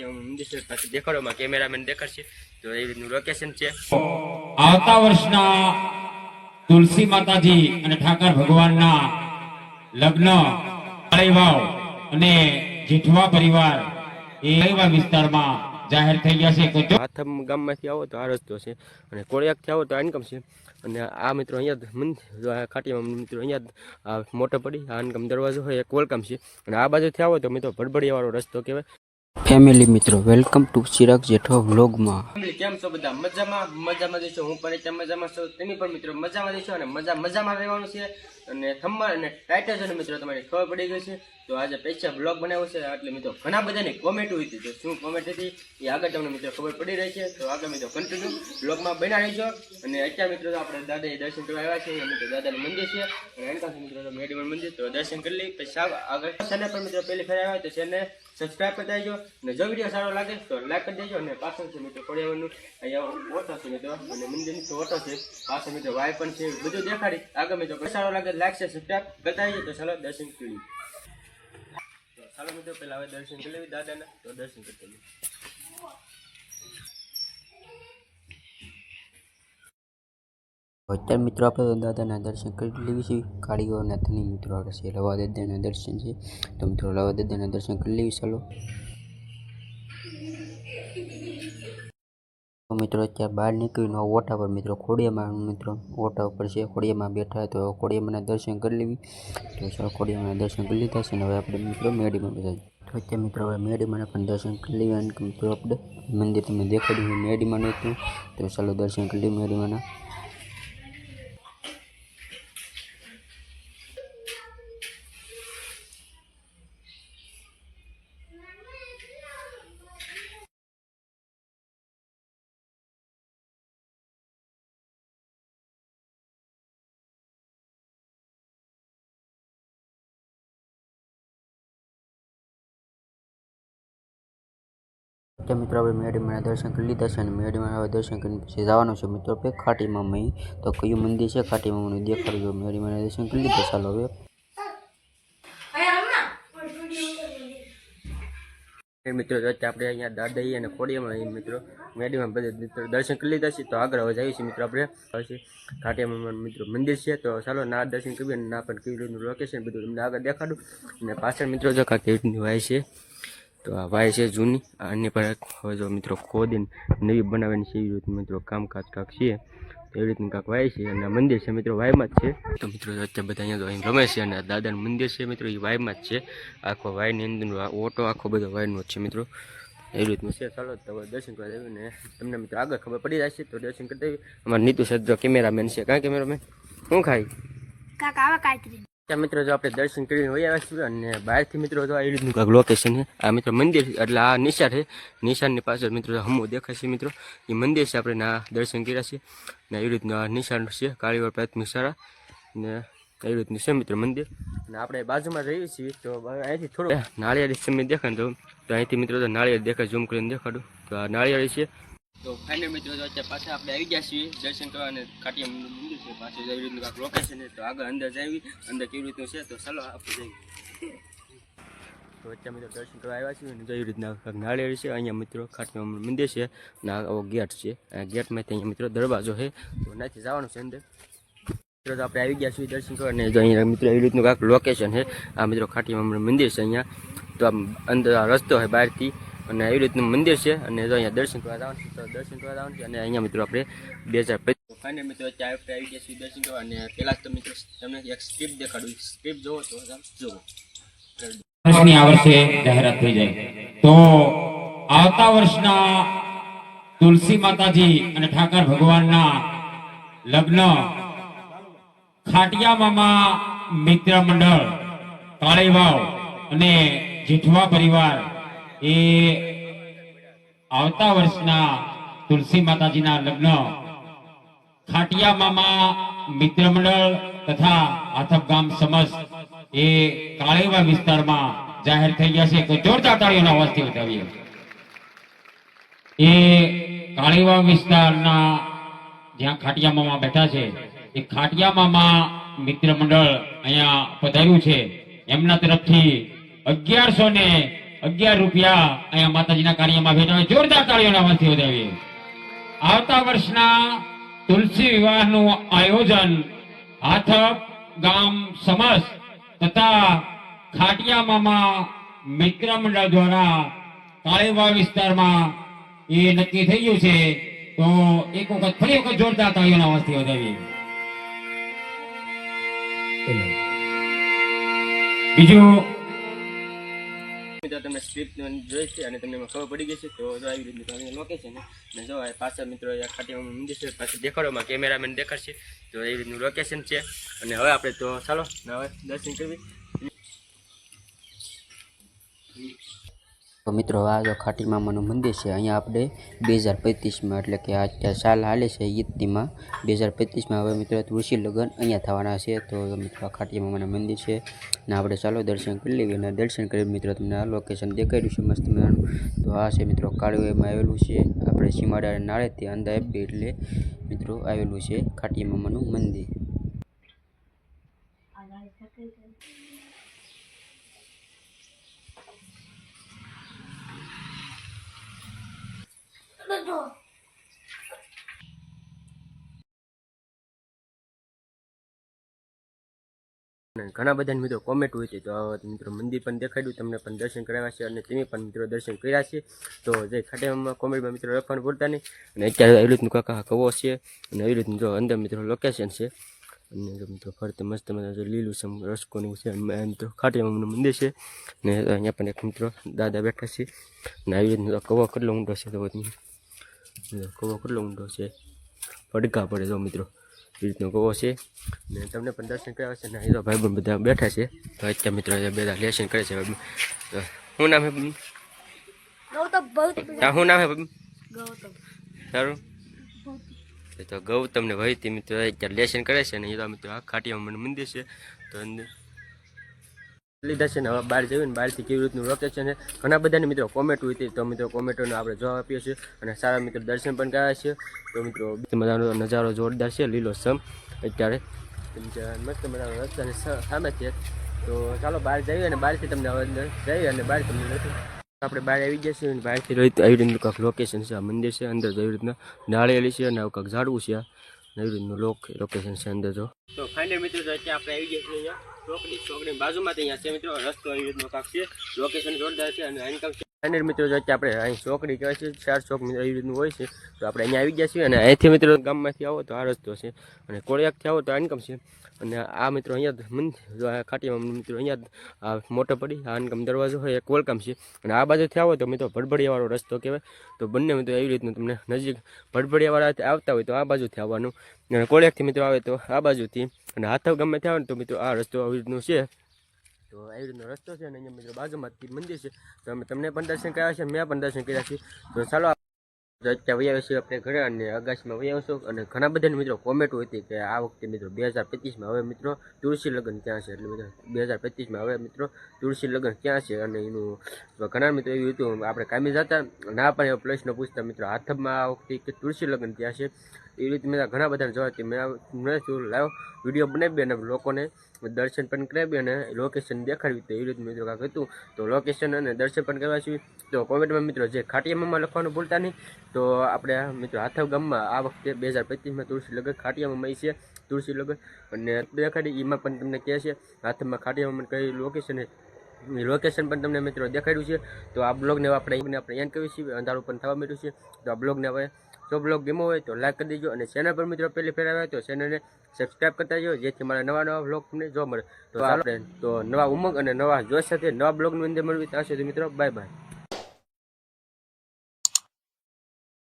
ખાટીમાં મંદિર છે. દેખાડોમાં કેમેરામેન દેખાડશે. તો એ રીતનું લોકેશન છે. આવતા વર્ષના તુલસી માતાજી અને ઠાકર ભગવાનના લગ્ન કાળીવાવ અને જેઠવા પરિવાર એ એવા વિસ્તારમાં જાહેર થઈ ગયા છે કે હાથમ ગામમાંથી આવો તો આ રસ્તો છે. અને કોળિયાકથી આવો તો આ ઇન્કમ છે. અને આ મિત્રો અહીંયા ખાટીમાં મિત્રો અહીંયા મોટો પડી આ ઇન્કમ દરવાજો હોય એક વેલકમ છે. અને આ બાજુથી આવો તો મિત્રો ભડભડિયાવાળો રસ્તો કહેવાય. ફેમિલી મિત્રો વેલકમ ટુ ચિરાગ જેઠો વ્લોગમાં કેમ છો બધા? મજામાં? મજામાં જઈશું. હું પણ એટલે મજામાં છું. તમે પણ મિત્રો મજામાં જઈશું અને મજા મજામાં રહેવાનું છે. અને થંબર અને ટાઇટલ મિત્રો તમારી ખબર પડી ગઈ છે. તો આજે પૈસા બ્લોગ બનાવ્યો છે. એટલે મિત્રો ઘણા બધાની કોમેન્ટ હતી. તો શું કોમેન્ટ હતી? એ આગળ તમને મિત્રો ખબર પડી રહી છે. તો આગળ મિત્રો કન્ટિન્યુ બ્લોગમાં બના રહીશો અને અત્યારે મિત્રો આપણે દાદાએ દર્શન કરવા આવ્યા છે મિત્રો દાદાનું મંદિર છે. અને એની મિત્રો તો મંદિર. તો દર્શન કરી લઈ પછી આગળ. ચેનલ પર મિત્રો પહેલી ફેર આવ્યા તો ચેનલ સબસ્ક્રાઈબ કરી દેજો. અને જો વીડિયો સારો લાગે તો લાઈક કરી દેજો અને પાછળ છે મિત્રો પર્યાવરણનું અહીંયા ઓટો છે મિત્રો, અને મંદિરની તો ઓટો છે. પાછળ મિત્રો વાય પણ છે બધું દેખાડી. આગળ મિત્રો સારો લાગે લાઈક છે સબસ્ક્રાઈબ કરતા તો ચાલો દર્શન કરી ચાલો મિત્રો, પહેલા હવે દર્શન કરી લેવી દાદાના. તો દર્શન કરી લઈએ. અત્યારે મિત્રો આપણે દાદાના દર્શન કરી લેવી છે. કાળીઓના ધની મિત્રો આપણે છે લવા દાદાના દર્શન છે. તો મિત્રો લવા દાદાના દર્શન કરી લેવી ચાલો. મિત્રો, અત્યારે બહાર નીકળીને ઓટા પર મિત્રો, ખોડિયામાં મિત્રો ઓટા ઉપર છે, ખોડિયામાં બેઠા તો ખોડિયામાંના દર્શન કરી લેવી. તો ચાલો ખોડિયામાંના દર્શન કરી લીધા છે ને હવે આપણે મિત્રો મેડીમાં બધા તો અત્યારે મિત્રો હવે મેડીમાં પણ દર્શન કરી લેવી અને મિત્રો આપણે? મંદિર તમને દેખાડ્યું મેડીમાં નહોતું તો ચાલો દર્શન કરી લઈએ મેડીમાંના તો મિત્રો આપણે મેડીમાં દર્શન કરી લીધા છે અને મેડીમાં હવે દર્શન કરીને પછી જવાનું છે મિત્રો આપણે ખાટીમાં મહી તો કયું મંદિર છે? ખાટીમાં મને દેખાડજો. મેડીમાં દર્શન કરી લીધા. ચાલો હવે. મિત્રો અત્યારે આપણે અહીંયા દાદાઈ અને ખોડિયામાં મિત્રો. મેડીમાં બધે મિત્રો દર્શન કરી લીધા છે. તો આગળ હવે જઈએ છીએ મિત્રો આપણે. પછી ઘાટિયામાં મિત્રો મંદિર છે. તો ચાલો, ના દર્શન કરીએ ના પણ કેવી રીતનું લોકેશન બધું તમને આગળ દેખાડું. અને પાછળ મિત્રો જો કેવી રીતનું હોય છે. તો આ વાય છે જૂની. આની પર હવે જો મિત્રો ખોદીને નવી બનાવવાની છે, એવી રીતનું મિત્રો કામકાજ કાંક છે. એવી રીતનું કાંક વાય છે અને મંદિર છે મિત્રો વાયમાં જ છે. તો મિત્રો અત્યારે બધા અહીંયા અહીં રમે છે અને દાદાનું મંદિર છે મિત્રો, એ વાયમાં જ છે. આખો વાયની અંદર ઓટો, આખો બધો વાયનો જ છે મિત્રો. એવી રીતનું છે. ચાલો તો દર્શન કરવા દેવું ને તમને મિત્રો આગળ ખબર પડી જશે તો દર્શન કરી દેવી. અમારા નીતુ સદ્ર કેમેરામેન છે. કાં કેમેરામેન શું ખાય? કાકા આવા કાંઈ ત્યાં મિત્રો જો આપણે દર્શન કરીને વહી આવ્યા છીએ અને બહારથી મિત્રો જો આવી રીતનું કાંઈક લોકેશન છે. આ મિત્રો મંદિર એટલે આ નિશાળ છે. નિશાળની પાછળ મિત્રો હમું દેખાય છે મિત્રો. એ મંદિર છે આપણે ના દર્શન કર્યા છે ને એવી રીતનું આ નિશાળ છે, કાળીવાડ પ્રાથમિક શાળા. ને એવી રીતનું છે મિત્રો મંદિર. અને આપણે બાજુમાં રહીએ છીએ, તો અહીંથી થોડું નાળિયેરી સમય દેખાય તો તો અહીંથી મિત્રો તો નાળિયેર દેખાય, ઝૂમ કરીને દેખાડું. તો આ નાળિયેરી છે તો ફાઇનલ મિત્રો, તો અત્યારે પાછા આપણે આવી ગયા છીએ દર્શન કરવા અને કાટિયા મંદિર છે. પાછળ જેવી રીતનું કાંઈક લોકેશન છે તો આગળ અંદર જાવી અંદર કેવી રીતનું છે તો ચાલો આપણે જઈએ. તો અત્યારે મિત્રો દર્શન કરવા આવ્યા છીએ અને જેવી રીતના કાંઈક નાળિયેર છે. અહીંયા મિત્રો ખાટિયા મંદિર છે. અને આવો ગેટ છે. ગેટમાંથી અહીંયા મિત્રો દરવાજો છે. તો નાથી જવાનું છે અંદર. મિત્રો તો આપણે આવી ગયા છીએ દર્શન કરવા અને અહીંયા મિત્રો એવી રીતનું કાંઈક લોકેશન છે. આ મિત્રો ખાટીમાં મંદિર છે અહીંયા. તો આમ અંદર રસ્તો હોય બહારથી. અને એવી રીતનું મંદિર છે અને જો અહીંયા દર્શન કરવા જવાનું તો દર્શન કરવા જવાનું અને અહીંયા મિત્રો આપણે બે હજાર પચીસ ફાઇનલ મિત્રો ચાર આપણે આવી ગયા છીએ દર્શન કરવા અને પહેલાં તો મિત્રો તમને એક સ્ક્રિપ્ટ દેખાડું. સ્ક્રિપ્ટ જોવો તો જુઓ વર્ષની આ વર્ષે જાહેરાત થઈ જાય. તો આવતા વર્ષના તુલસી માતાજી અને ઠાકર ભગવાનના લગ્ન ખાટિયા મિત્ર મંડળ, કાળેવાવ અને જેઠવા પરિવાર એ આવતા વર્ષના તુલસી માતાજીના લગ્ન. ખાટિયા મામા મિત્ર મંડળ તથા આથપ ગામ સમસ્ત એ કાળેવા વિસ્તારમાં જાહેર થઈ ગયા છે. તો જોરદાર તાળીઓના અવાજથી બતાવીએ. એ કાળેવા વિસ્તારના જ્યાં ખાટિયા મામા બેઠા છે, એ ખાટિયા મામા મિત્ર મંડળ અહીંયા પધાર્યું છે. એમના તરફથી અગિયારસો ને અગિયાર રૂપિયા અહીંયા માતાજીના કાર્યમાં ભેટાવે જોરદાર તાળીઓના અવાજથી વધાવીએ આવતા વર્ષના તુલસી વિવાહનું આયોજન હાથપ ગામ સમસ તથા ખાટિયા મામા મિત્ર મંડળ દ્વારા કાળીવા વિસ્તારમાં એ નક્કી થઈ ગયું છે. તો એક વખત ફરી વખત જોરદાર તાળીઓના અવાજથી વધાવીએ બીજું સ્ક્રિપ્ટ જોઈ છે અને તમને ખબર પડી ગઈ છે તો જો આવી રીતનું તમે લોકેશન અને જો પાછળ મિત્રો ખાટીમાં મંદિર છે પાછળ દેખાડોમાં કેમેરામેન દેખાડશે, તો એવી રીતનું લોકેશન છે. અને હવે આપણે તો ચાલો હવે દર્શન કરવી. તો મિત્રો, આ જો ખાટી મામાનું મંદિર છે, અહીંયા આપણે બે હજાર પચીસમાં, એટલે કે આ સાલ હાલે છે ઈદનીમાં બે હજાર પચીસમાં હવે મિત્રો તુલસી લગ્ન અહીંયા થવાના છે, તો મિત્રો આ ખાટી મામાના મંદિર છે. ને આપણે ચાલો દર્શન કરી લઈએ અને દર્શન કરી મિત્રો, તમને આ લોકેશન દેખાડ્યું છે, મસ્ત મજાનું. તો આ છે મિત્રો કાળુએમાં આવેલું છે. આપણે સીમાડા નાળેથી અંદા આપી એટલે મિત્રો આવેલું છે ખાટી મામાનું મંદિર. અને ઘણા બધા મિત્રો કોમેન્ટ હોય છે, તો મિત્રો મંદિર પણ દેખાડ્યું, તમને પણ દર્શન કરાવ્યા છે અને તમે પણ મિત્રો દર્શન કર્યા છે. તો જે ખાટેમાં કોમેન્ટમાં મિત્રો લખવાનું ભૂલતા નહીં. અને અત્યારે અવિરુદ્ધનું કાકા કવો છે અને એવી રીતનું જો અંદર મિત્રો લોકેશન છે. અને જો મિત્રો ફરતે મસ્ત મજા લીલું સમ રસકોનું છે, અને એમ તો મંદિર છે. અને અહીંયા પણ એક મિત્રો દાદા બેઠા છે. અને આવી રીતનું કવો કેટલો ઊંડો છે તો કવો કેટલો ઊંડો છે. પડકા પડે જો મિત્રો એ રીતનો કવો છે. ને તમને પણ દર્શન કર્યા છે ને તો ભાઈબંધ બધા બેઠા છે. તો અત્યારે મિત્રો બધા લેશન કરે છે. તો શું નામ હે ભાઈ? હા શું નામ હે ભાઈ? એ તો ગૌતમ ને ભાઈ મિત્રો અત્યારે લેશન કરે છે ને એ તો મિત્રો આ ખાટીમાં મંદિર છે. તો અંદર લીધા છે ને હવે બહાર જઈએ ને બહારથી કેવી રીતનું લોકેશન છે. ઘણા બધાની મિત્રો કોમેન્ટ હોય તો મિત્રો કોમેન્ટોને આપણે જવાબ આપીએ છીએ અને સારા મિત્રો દર્શન પણ કર્યા છે. તો મિત્રો મજાનો નજારો જોરદાર છે, લીલો સમ અત્યારે. મસ્ત મજાનો રસ્તા સ- સામે છે. તો ચાલો બહાર જઈએ અને બહારથી તમને હવે જઈએ અને બહાર તમને આપણે બહાર આવી ગયા છીએ અને બહારથી રોહિત આવી રીતનું કંઈક લોકેશન છે, આ મંદિર છે, અંદર જેવી રીતના નાળેલી છે અને આવું કંઈક ઝાડવું છે એવી લોક લોકેશન છે અંદર જો તો ફાઇનલ મિત્રો જો અત્યારે આપણે આવી ગયા છીએ અહીંયા. ચોકડી ચોકડી બાજુમાં અહીંયા છે મિત્રો, રસ્તો એવી રીતનો કાંક છે. લોકેશન જોરદાર છે અને છે. ફાઇનલ મિત્રો, જો અત્યારે આપણે અહીં ચોકડી કહેવાય છે, ચાર ચોક મિત્રો એવી રીતનું હોય છે, તો આપણે અહીંયા આવી ગયા છીએ અને અહીંથી મિત્રો ગામમાંથી આવો તો આ રસ્તો છે અને કોળિયાકથી આવો તો ઇન્કમ છે. અને આ મિત્રો અહીંયા મંદિર જો ખાટીમાં મિત્રો અહીંયા આ મોટો પડી, આ ઇન્કમ દરવાજો હોય, એક વેલકમ છે. અને આ બાજુથી આવો તો મિત્રો ભડભડિયાવાળો રસ્તો કહેવાય. તો બંને મિત્રો એવી રીતનું તમને નજીક ભડભડિયાવાળા આવતા હોય તો આ બાજુથી આવવાનું. અને કોળિયાકથી મિત્રો આવે તો આ બાજુથી. અને હાથવ ગામમાંથી આવે તો મિત્રો આ રસ્તો આવી રીતનું છે. તો આવી રીતનો રસ્તો છે અને અહીંયા મિત્રો બાજુમાંથી મંદિર છે. તો અમે તમને પણ દર્શન કર્યા છે, મેં પણ દર્શન કર્યા છે. તો ચાલો અત્યારે વૈયા છીએ આપણે ઘરે અને અગાશમાં વૈયા આવશું. અને ઘણા બધા મિત્રો કોમેન્ટ હતી કે આ વખતે મિત્રો બે હજાર પચીસમાં હવે મિત્રો તુલસી લગ્ન ક્યાં છે? એટલે મિત્રો બે હજાર પચીસમાં હવે મિત્રો તુલસી લગ્ન ક્યાં છે? અને એનું ઘણા મિત્રો એવું હતું, આપણે કામી જતા, ના પણ એવો પ્રશ્ન પૂછતા મિત્રો, હાથમાં આ વખતે કે તુલસી લગ્ન ક્યાં છે? એવી રીતે મેં ઘણા બધાને જોવા મેં મેં શું લાવ વીડિયો બનાવી અને લોકોને દર્શન પણ કરાવી અને લોકેશન દેખાડવી તો એવી રીતે મિત્રો કાંક હતું. તો લોકેશન અને દર્શન પણ કરવા છીએ. તો કોમેન્ટમાં મિત્રો જે ખાટિયામાં લખવાનું ભૂલતા નહીં. તો આપણે મિત્રો હાથવ ગામમાં આ વખતે બે હજાર પચીસમાં તુલસી લગ્ન ખાટિયામાં છે. તુલસી લગ્ન અને દેખાડી, એમાં પણ તમને કહે છે, હાથમાં ખાટિયામાં કઈ લોકેશન લોકેશન પણ તમને મિત્રો દેખાડ્યું છે. તો આ બ્લોગને આપણે આપણે એન્ડ કરીએ છીએ. અંધારું પણ થવા મળ્યું છે. તો આ બ્લોગને હવે જો બ્લોગ ગમ્યો હોય તો લાઈક કરી દેજો અને ચેનલ પર મિત્રો પહેલી ફેર આવ્યા તો ચેનલને સબસ્ક્રાઈબ કરતા જજો જેથી મારા નવા નવા બ્લોગ તમને જોવા મળે. તો આપણે તો નવા ઉમંગ અને નવા જોશ સાથે નવા બ્લોગની અંદર મળવી ત્યાં સુધી મિત્રો બાય બાય